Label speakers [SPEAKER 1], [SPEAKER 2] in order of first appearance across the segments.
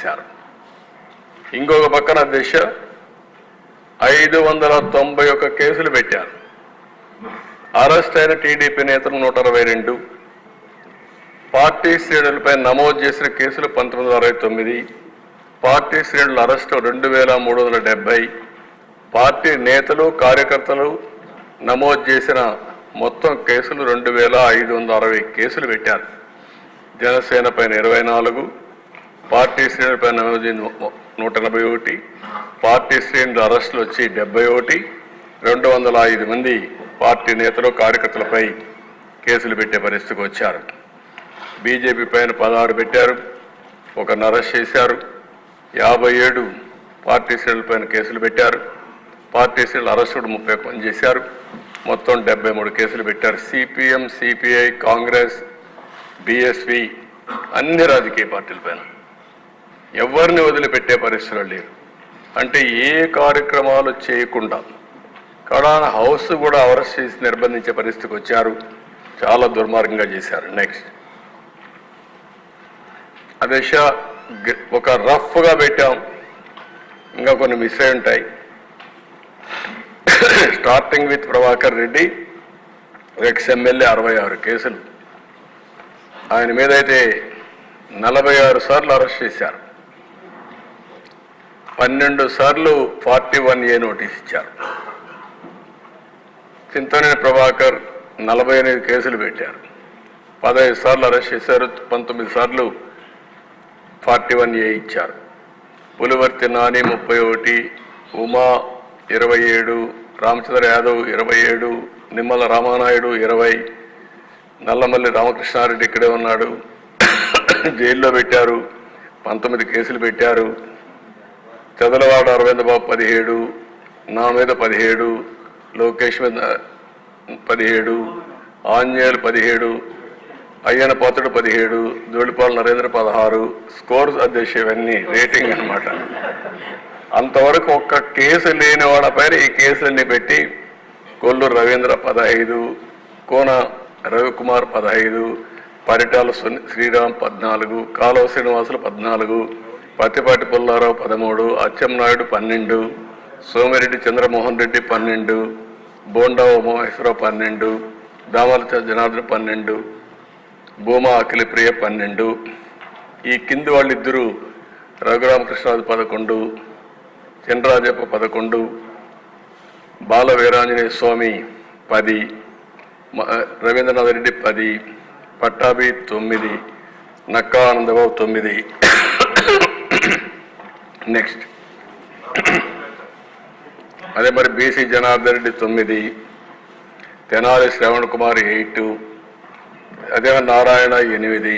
[SPEAKER 1] చేశారు. ఇంకొక పక్కన దిశ ఐదు వందల తొంభై ఒక్క కేసులు పెట్టారు. అరెస్ట్ అయిన టీడీపీ నేతలు నూట అరవై రెండు. పార్టీ శ్రేణులపై నమోదు చేసిన కేసులు పంతొమ్మిది వందల అరవై తొమ్మిది. పార్టీ శ్రేణుల అరెస్టు రెండు వేల మూడు వందల డెబ్బై. పార్టీ నేతలు కార్యకర్తలు నమోదు చేసిన మొత్తం కేసులు రెండు వేల ఐదు వందల అరవై కేసులు పెట్టారు. జనసేనపైన ఇరవై నాలుగు. పార్టీ శ్రేణుల పైన నూట ఎనభై ఒకటి. పార్టీ శ్రేణుల అరెస్టులు వచ్చి డెబ్బై ఒకటి. రెండు వందల ఐదు మంది పార్టీ నేతలు కార్యకర్తలపై కేసులు పెట్టే పరిస్థితికి వచ్చారు. బీజేపీ పైన పదహారు పెట్టారు. ఒకరిని అరెస్ట్ చేశారు. యాభై ఏడు పార్టీ శ్రేణులపైన కేసులు పెట్టారు. పార్టీ శ్రేణులు అరెస్టుడు ముప్పై పని మంది చేశారు. మొత్తం డెబ్బై మూడు కేసులు పెట్టారు. సిపిఎం సిపిఐ కాంగ్రెస్ బిఎస్పి అన్ని రాజకీయ పార్టీలపైన ఎవరిని వదిలిపెట్టే పరిస్థితులు లేరు అంటే ఏ కార్యక్రమాలు చేయకుండా కడాన హౌస్ కూడా అరెస్ట్ చేసి నిర్బంధించే పరిస్థితికి వచ్చారు. చాలా దుర్మార్గంగా చేశారు. నెక్స్ట్ అదే షా- గ- ఒక రఫ్గా పెట్టాం. ఇంకా కొన్ని మిస్ అయి ఉంటాయి. Starting with Prabhakar Reddy ex MLA అరవై ఆరు కేసులు. ఆయన మీద అయితే నలభై ఆరు సార్లు అరెస్ట్ చేశారు. పన్నెండు సార్లు ఫార్టీ వన్ ఏ నోటీస్ ఇచ్చారు. చింతనేని ప్రభాకర్ నలభై ఎనిమిది కేసులు పెట్టారు. పదహైదు సార్లు అరెస్ట్ చేశారు పంతొమ్మిది సార్లు ఫార్టీ వన్ ఏ ఇచ్చారు. పులివర్తి నాని ముప్పై ఒకటి ఉమా ఇరవై ఏడు రామచంద్ర యాదవ్ ఇరవై ఏడు నిమ్మల రామానాయుడు ఇరవై నల్లమల్లి రామకృష్ణారెడ్డి ఇక్కడే ఉన్నాడు. జైల్లో పెట్టారు పంతొమ్మిది కేసులు పెట్టారు. చదలవాడ అరవింద బాబు పదిహేడు నా మీద పదిహేడు లోకేష్ మీద పదిహేడు ఆంజనేయులు పదిహేడు అయ్యన పాత్రుడు పదిహేడు ధూళిపాల నరేంద్ర పదహారు స్కోర్స్ అధ్యక్ష ఇవన్నీ రేటింగ్ అన్నమాట. అంతవరకు ఒక్క కేసు లేని వాళ్ళపైన ఈ కేసులన్నీ పెట్టి కొల్లూరు రవీంద్ర పదహైదు కోన రవికుమార్ పదహైదు పరిటాల శ్రీరామ్ పద్నాలుగు కాలువ శ్రీనివాసులు పద్నాలుగు పత్తిపాటి పుల్లారావు పదమూడు అచ్చెంనాయుడు పన్నెండు సోమిరెడ్డి చంద్రమోహన్ రెడ్డి పన్నెండు బోండా ఉమామహేశ్వరరావు పన్నెండు దామల జనార్దన్ పన్నెండు భూమా అఖిలప్రియ పన్నెండు. ఈ కింది వాళ్ళిద్దరూ రఘురామకృష్ణరాజు పదకొండు చినరాజప్ప పదకొండు బాల వీరాంజనేయ స్వామి పది మ- రవీంద్రనాథ్ రెడ్డి పది పట్టాభి తొమ్మిది నక్కా ఆనందబాబు తొమ్మిది. నెక్స్ట్ అదే మరి బీసీ జనార్దన్ రెడ్డి తొమ్మిది తెనాలి శ్రవణ్ కుమార్ ఎయిట్ అదే నారాయణ ఎనిమిది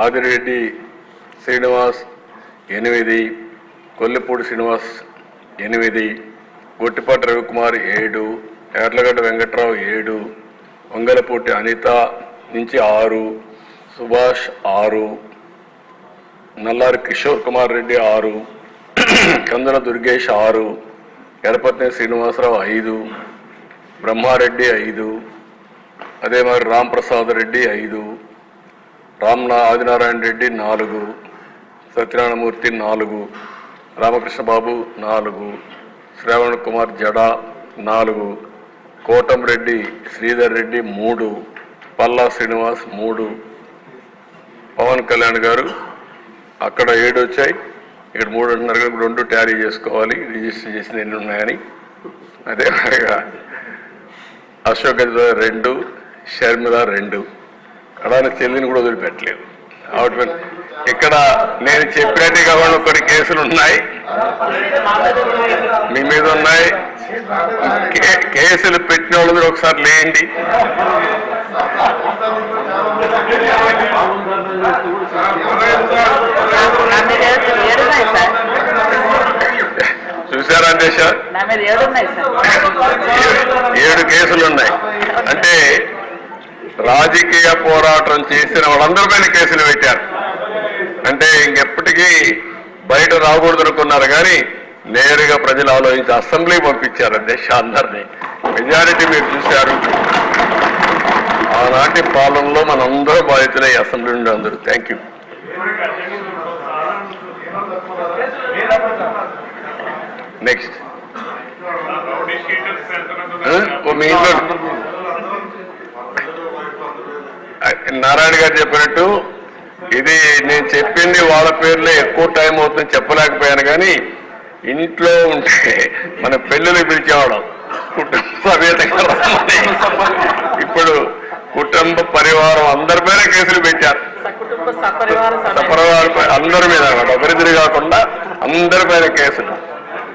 [SPEAKER 1] ఆదిరెడ్డి శ్రీనివాస్ ఎనిమిది కొల్లిపూడి శ్రీనివాస్ ఎనిమిది గొట్టిపాటి రవికుమార్ ఏడు ఎర్లగడ్డ వెంకట్రావు ఏడు వంగలపూటి అనిత నుంచి ఆరు సుభాష్ ఆరు నల్లారి కిషోర్ కుమార్ రెడ్డి ఆరు కందన దుర్గేష్ ఆరు ఎడపత్ని శ్రీనివాసరావు ఐదు బ్రహ్మారెడ్డి ఐదు అదే మరి రాంప్రసాద్ రెడ్డి ఐదు రామ్నా ఆదినారాయణ రెడ్డి నాలుగు సత్యనారాయణమూర్తి నాలుగు రామకృష్ణ బాబు నాలుగు శ్రావణ్ కుమార్ జడా నాలుగు కోటంరెడ్డి శ్రీధర్ రెడ్డి మూడు పల్లా శ్రీనివాస్ మూడు. పవన్ కళ్యాణ్ గారు అక్కడ ఏడు వచ్చాయి ఇక్కడ మూడున్నర రెండు ట్యాలీ చేసుకోవాలి రిజిస్టర్ చేసిన ఎన్ని ఉన్నాయని. అదే విధంగా అశోక్ రెండు షర్మిల రెండు. కడాని చెల్లిని కూడా వదిలిపెట్టలేదు. ఆవిడ ఇక్కడ నేను చెప్పినట్టు కాకుండా కొన్ని కేసులు ఉన్నాయి. మీ మీద ఉన్నాయి. కే- కేసులు పెట్టిన వాళ్ళు ఒకసారి లేండి
[SPEAKER 2] నా మీద ఏడు ఏడు ఉన్నాయి సార్
[SPEAKER 1] చూసారా
[SPEAKER 2] ఏడు సార్.
[SPEAKER 1] ఏడు కేసులు ఉన్నాయి. అంటే రాజకీయ పోరాటం చేసిన వాళ్ళందరి పైన కేసులు పెట్టారు. అంటే ఇంకెప్పటికీ బయట రాకూడదు అనుకున్నారు కానీ నేరుగా ప్రజలు ఆలోచించి అసెంబ్లీ పంపించారు అధ్యక్ష అందరినీ మెజారిటీ మీరు చూశారు. ఆనాటి పాలనలో మనందరూ బాధితులై అసెంబ్లీ నుండి అందరూ. Thank you. నెక్స్ట్ మీ ఇంట్లో నారాయణ గారు చెప్పినట్టు ఇది నేను చెప్పింది వాళ్ళ పేర్లే ఎక్కువ టైం అవుతుంది చెప్పలేకపోయాను కానీ ఇంట్లో ఉంటే మన పెళ్ళిళ్ళు పిలిచేవాళ్ళం. కుటుంబ సమేతంగా. ఇప్పుడు కుటుంబ పరివారం అందరి పైన కేసులు పెట్టారు.
[SPEAKER 2] సపరివార
[SPEAKER 1] అందరి మీద ఒకరిద్దరు కాకుండా అందరి పైన కేసులు.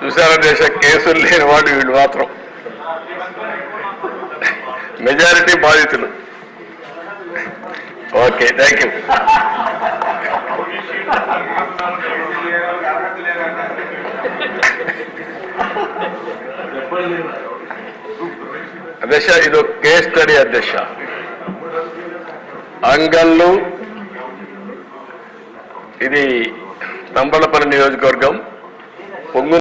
[SPEAKER 1] చూసారా దేశ కేసులు లేని వాళ్ళు వీళ్ళు మాత్రం. మెజారిటీ బాధితులు. ఓకే థ్యాంక్ యూ అధ్యక్ష ఇది కేస్ స్టడీ అధ్యక్ష. అంగళ్ళు ఇది తంబళపల్లి నియోజకవర్గం పొంగు